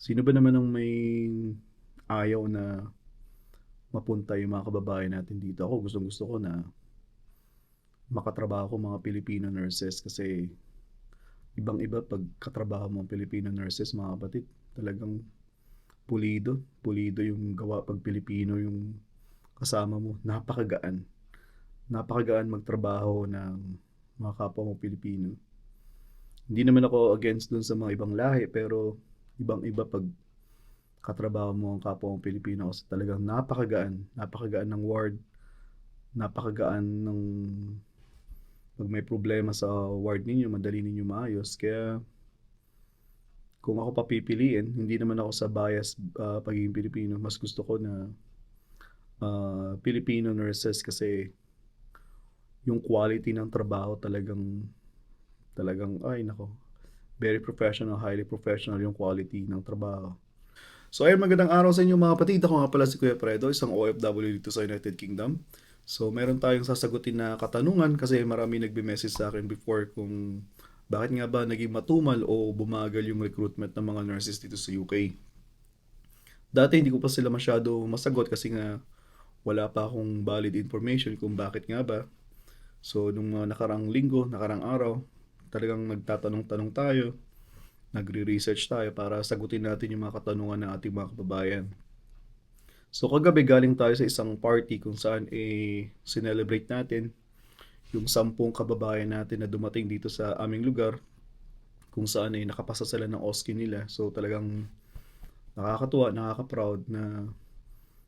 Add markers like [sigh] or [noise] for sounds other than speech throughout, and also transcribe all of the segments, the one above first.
Sino ba naman ang may ayaw na mapunta yung mga kababayan natin dito? Ako gustong-gusto ko na makatrabaho mga Filipino nurses kasi ibang-iba pag katrabaho mo ang Filipino nurses mga kapatid. Talagang pulido. Pulido yung gawa pag Pilipino yung kasama mo. Napakagaan. Napakagaan magtrabaho ng mga kapwa mo Pilipino. Hindi naman ako against dun sa mga ibang lahi pero ibang-iba pag katrabaho mo ang kapwa mong Pilipino kasi talagang napakagaan. Napakagaan ng ward. Napakagaan ng pag may problema sa ward ninyo, madali ninyo maayos. Kaya kung ako papipiliin, hindi naman ako sa bias ah, pagiging Pilipino. Mas gusto ko na ah, Filipino nurses kasi yung quality ng trabaho talagang talagang ay nako very professional, highly professional yung quality ng trabaho. So ayun, magandang araw sa inyo mga kapatid. Ako nga pala si Kuya Fredo, isang OFW dito sa United Kingdom. So meron tayong sasagutin na katanungan kasi marami nagbe-message sa akin before kung bakit nga ba naging matumal o bumagal yung recruitment ng mga nurses dito sa UK. Dati hindi ko pa sila masyado masagot kasi nga wala pa akong valid information kung bakit nga ba. So nung mga nakarang linggo, nakarang araw, talagang nagtatanong-tanong tayo, nagre-research tayo para sagutin natin yung mga katanungan ng ating mga kababayan. So kagabi galing tayo sa isang party kung saan eh sinelebrate natin yung sampung kababayan natin na dumating dito sa aming lugar kung saan ay nakapasa sila ng OSCE nila. So talagang nakakatuwa, nakaka-proud na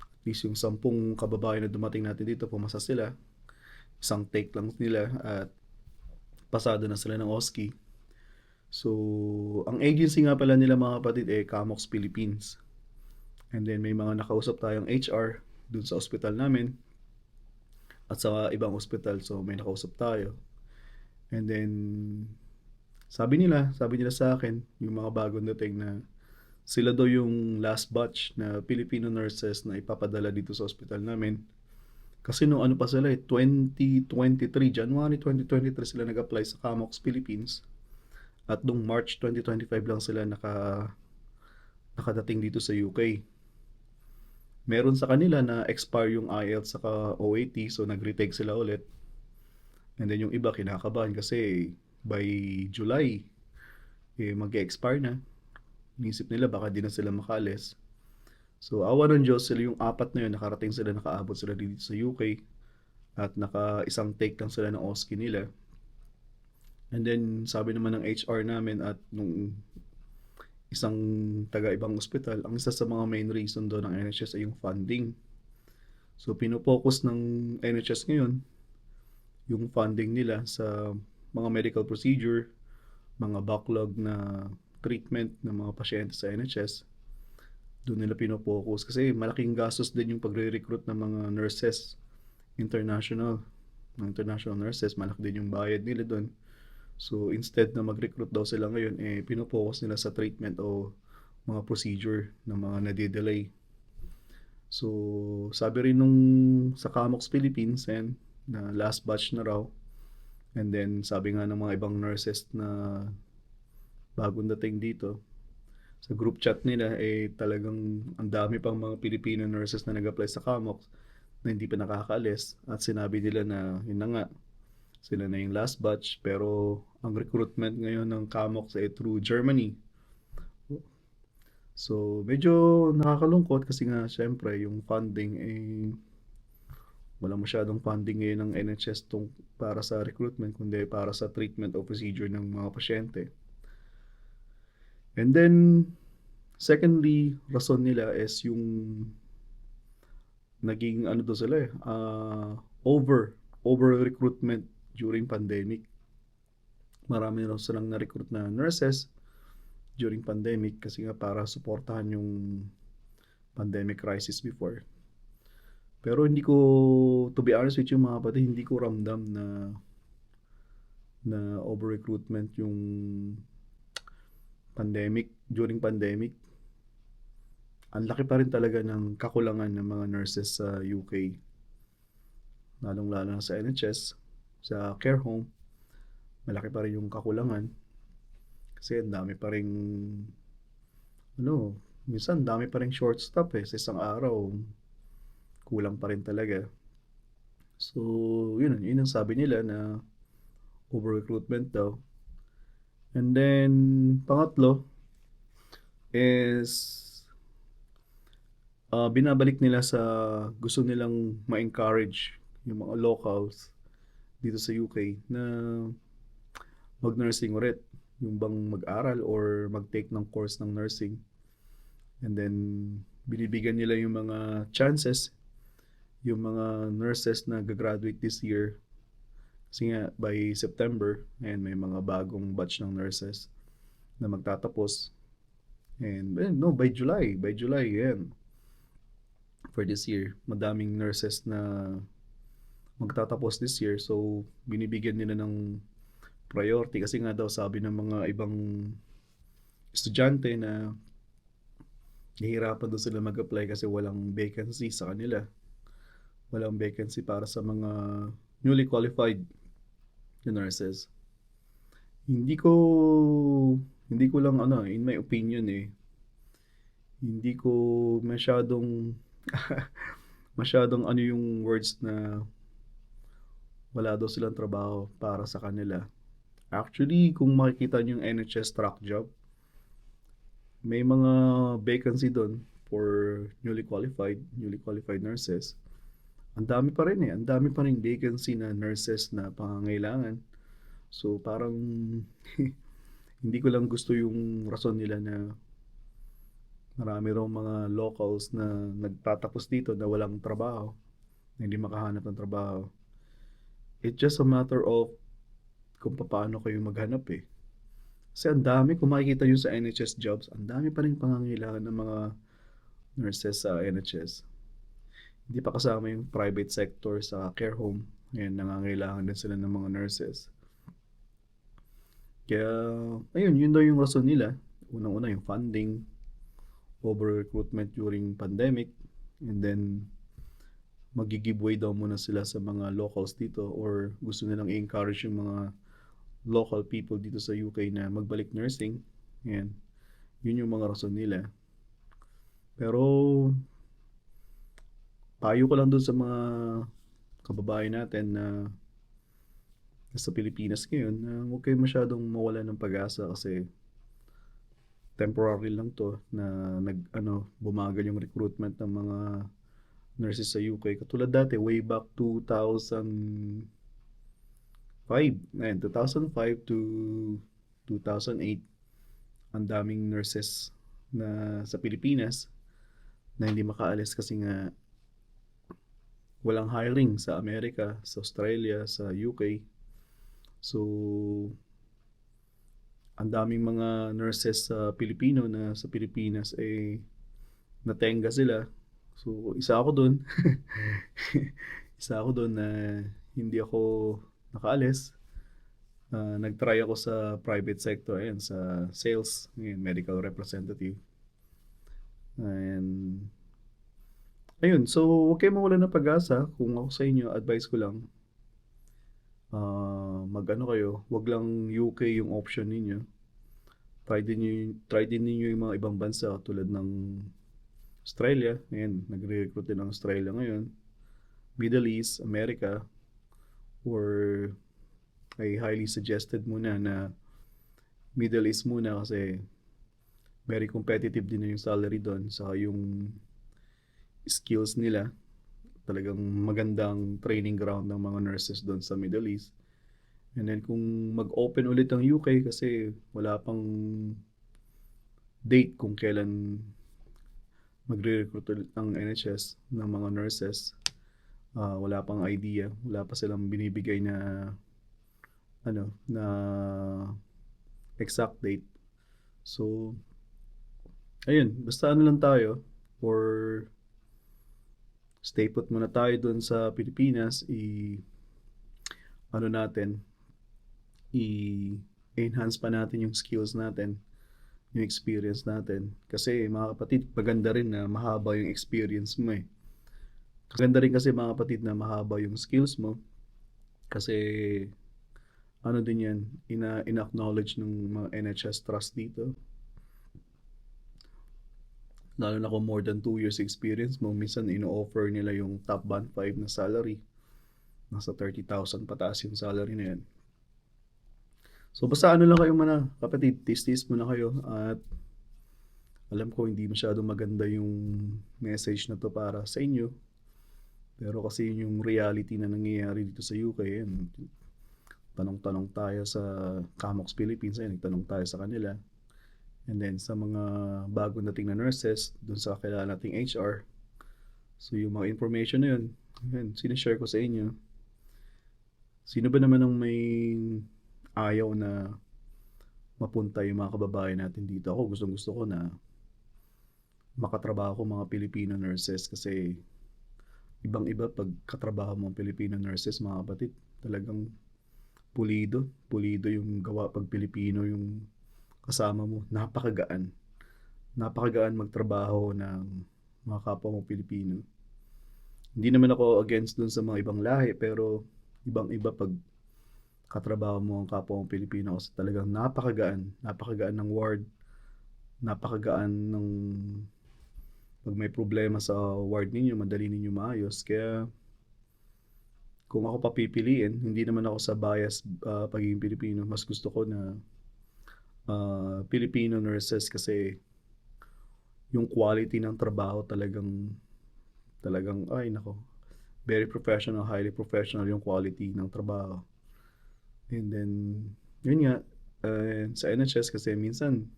at least yung sampung kababayan na dumating natin dito, pumasa sila. Isang take lang nila at pasado na sila ng OSCE. So, ang agency nga pala nila mga kapatid eh Camox Philippines. And then may mga nakausap tayong HR dun sa ospital namin at sa ibang ospital. So, may nakausap tayo. And then, sabi nila, sabi nila sa akin, yung mga bagong dating na sila daw yung last batch na Filipino nurses na ipapadala dito sa ospital namin. Kasi nung ano pa sila eh, 2023, January 2023 sila nag-apply sa Camox Philippines. At nung March 2025 lang sila naka nakadating dito sa UK. Meron sa kanila na expire yung IELTS saka OAT so nag-retake sila ulit. And then yung iba kinakabahan kasi by July eh mag-expire na. Inisip nila baka di na sila makaalis. So awa ng Diyos sila yung apat na yun nakarating sila nakaabot sila dito sa UK at naka isang take lang sila ng OSCE nila. And then sabi naman ng HR namin at nung isang taga-ibang ospital, ang isa sa mga main reason doon ng NHS ay yung funding. So pinopokus ng NHS ngayon yung funding nila sa mga medical procedure, mga backlog na treatment ng mga pasyente sa NHS. Doon nila pinopokus kasi malaking gastos din yung pagre-recruit ng mga nurses international. Ng international nurses, malaki din yung bayad nila doon. So instead na mag-recruit daw sila ngayon, eh pinopokus nila sa treatment o mga procedure na mga nade-delay. So sabi rin nung sa Camox Philippines and na last batch na raw. And then sabi nga ng mga ibang nurses na bagong dating dito, sa group chat nila eh talagang ang dami pang mga Filipino nurses na nag-apply sa Camox na hindi pa nakakaalis at sinabi nila na yun na nga sila na yung last batch pero ang recruitment ngayon ng Camox ay through Germany. So medyo nakakalungkot kasi nga syempre yung funding eh wala masyadong funding ngayon ng NHS tong para sa recruitment kundi para sa treatment o procedure ng mga pasyente. And then, secondly, rason nila is yung naging ano to sila eh, ah, over, over recruitment during pandemic. Marami raw silang na-recruit na nurses during pandemic kasi nga para suportahan yung pandemic crisis before. Pero hindi ko, to be honest with you mga kapatid, hindi ko ramdam na na over recruitment yung pandemic, during pandemic, ang laki pa rin talaga ng kakulangan ng mga nurses sa UK. Lalong-lalo na sa NHS, sa care home, malaki pa rin yung kakulangan. Kasi ang dami pa rin ano, minsan dami pa ring short stop, eh, sa isang araw kulang pa rin talaga. So, yun yun ang sabi nila na over-recruitment daw. And then pangatlo is ah, binabalik nila sa gusto nilang ma-encourage yung mga locals dito sa UK na mag-nursing ulit. Yung bang mag-aral or mag-take ng course ng nursing. And then binibigyan nila yung mga chances yung mga nurses na gagraduate this year. Kasi nga by September, ayan, may mga bagong batch ng nurses na magtatapos. And eh, no, by July, by July, yan. For this year, madaming nurses na magtatapos this year. So, binibigyan nila ng priority kasi nga daw sabi ng mga ibang estudyante na nahihirapan daw sila mag-apply kasi walang vacancy sa kanila. Walang vacancy para sa mga newly qualified na nurses. Hindi ko hindi ko lang ano, in my opinion eh, hindi ko masyadong [laughs] masyadong ano yung words na wala daw silang trabaho para sa kanila. Actually, kung makikita niyo yung NHS track job, may mga vacancy doon for newly qualified, newly qualified nurses. Ang dami pa rin eh, ang dami pa rin vacancy na nurses na pangangailangan. So parang [laughs] hindi ko lang gusto yung rason nila na marami raw mga locals na nagtatapos dito na walang trabaho, na hindi makahanap ng trabaho. It's just a matter of kung paano kayo maghanap eh. Kasi ang dami, kung makikita nyo sa NHS jobs, ang dami pa rin pangangailangan ng mga nurses sa NHS. Hindi pa kasama yung private sector sa care home. Ngayon, nangangailangan din sila ng mga nurses. Kaya, ayun, yun daw yung rason nila. Unang-una yung funding, over-recruitment during pandemic, and then magi-giveaway daw muna sila sa mga locals dito or gusto nilang i-encourage yung mga local people dito sa UK na magbalik nursing. Yan. Yun yung mga rason nila. Pero payo ko lang dun sa mga kababayan natin na sa Pilipinas ngayon na huwag kayo masyadong mawala ng pag-asa kasi temporary lang to na nag ano bumagal yung recruitment ng mga nurses sa UK. Katulad dati way back 2005, ayun, 2005 to 2008 ang daming nurses na sa Pilipinas na hindi makaalis kasi nga walang hiring sa Amerika, sa Australia, sa UK. So, ang daming mga nurses sa Pilipino na sa Pilipinas ay natenga sila. So, isa ako doon. [laughs] isa ako doon na hindi ako nakaalis. Uh, nag-try ako sa private sector, ayan, sa sales, ayan, medical representative. And, ayun, so, huwag kayo mawala ng pag-asa. Kung ako sa inyo, advice ko lang, uh, mag-ano kayo, wag lang UK yung option ninyo. Try din niyo try din niyo yung mga ibang bansa tulad ng Australia. Ayan, nagre-recruit din ng Australia ngayon. Middle East, America, or ay highly suggested muna na Middle East muna kasi very competitive din yung salary doon sa yung skills nila talagang magandang training ground ng mga nurses doon sa Middle East. And then kung mag-open ulit ang UK kasi wala pang date kung kailan magre-recruit ulit ang NHS ng mga nurses. Uh, wala pang idea, wala pa silang binibigay na ano na exact date. So ayun, basta ano lang tayo for stay put muna tayo doon sa Pilipinas, i ano natin, i-enhance pa natin yung skills natin, yung experience natin. Kasi mga kapatid, maganda rin na mahaba yung experience mo eh. Maganda rin kasi mga kapatid na mahaba yung skills mo. Kasi ano din yan, ina, ina-acknowledge ng mga NHS trust dito. Lalo na kung more than 2 years experience mo, minsan ino-offer nila yung top band 5 na salary. Nasa 30,000 pataas yung salary na yan. So basta ano lang kayo muna, kapatid, tis-tis muna kayo at alam ko hindi masyadong maganda yung message na to para sa inyo. Pero kasi yun yung reality na nangyayari dito sa UK. Tanong-tanong tayo sa Camox Philippines. Ayun, nagtanong tayo sa kanila. And then sa mga bagong dating na nurses, dun sa kakilala nating HR. So yung mga information na yun, yun sinishare ko sa inyo. Sino ba naman ang may ayaw na mapunta yung mga kababayan natin dito? Ako gustong gusto ko na makatrabaho ko mga Filipino nurses kasi ibang-iba pag katrabaho mo ang Filipino nurses mga kapatid. Talagang pulido. Pulido yung gawa pag Pilipino yung kasama mo. Napakagaan. Napakagaan magtrabaho ng mga kapwa mo Pilipino. Hindi naman ako against dun sa mga ibang lahi pero ibang-iba pag katrabaho mo ang kapwa mo Pilipino kasi talagang napakagaan. Napakagaan ng ward. Napakagaan ng pag may problema sa ward ninyo, madali ninyo maayos. Kaya kung ako papipiliin, hindi naman ako sa bias uh, pagiging Pilipino. Mas gusto ko na uh, Filipino nurses kasi yung quality ng trabaho talagang talagang ay nako very professional highly professional yung quality ng trabaho. And then yun nga uh, sa NHS kasi minsan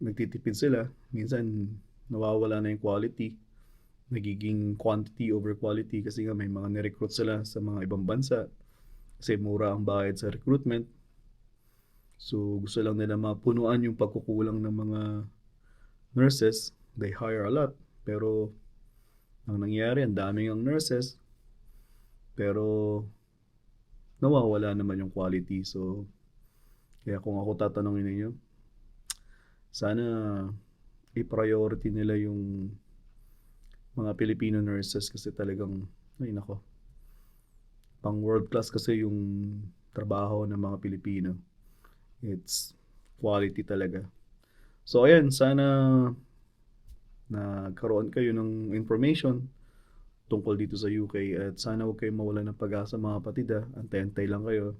nagtitipid sila minsan nawawala na yung quality nagiging quantity over quality kasi nga may mga nirecruit sila sa mga ibang bansa kasi mura ang bayad sa recruitment so gusto lang nila mapunuan yung pagkukulang ng mga nurses. They hire a lot. Pero ang nangyari ang daming ang nurses. Pero nawawala naman yung quality. So kaya kung ako tatanungin ninyo sana i-priority nila yung mga Filipino nurses kasi talagang, ay nako, pang world class kasi yung trabaho ng mga Pilipino. It's quality talaga. So ayan, sana nagkaroon kayo ng information tungkol dito sa UK at sana huwag kayong mawala ng pag-asa mga kapatid. Antay-antay lang kayo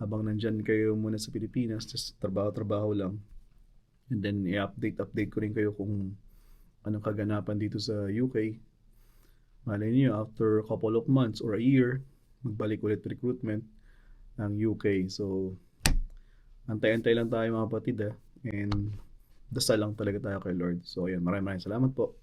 habang nandyan kayo muna sa Pilipinas, just trabaho-trabaho lang. And then i-update update ko rin kayo kung anong kaganapan dito sa UK. Malay niyo after a couple of months or a year, magbalik ulit recruitment ng UK. So antay-antay lang tayo mga kapatid ha. And dasal lang talaga tayo kay Lord. So ayan, maraming maraming salamat po.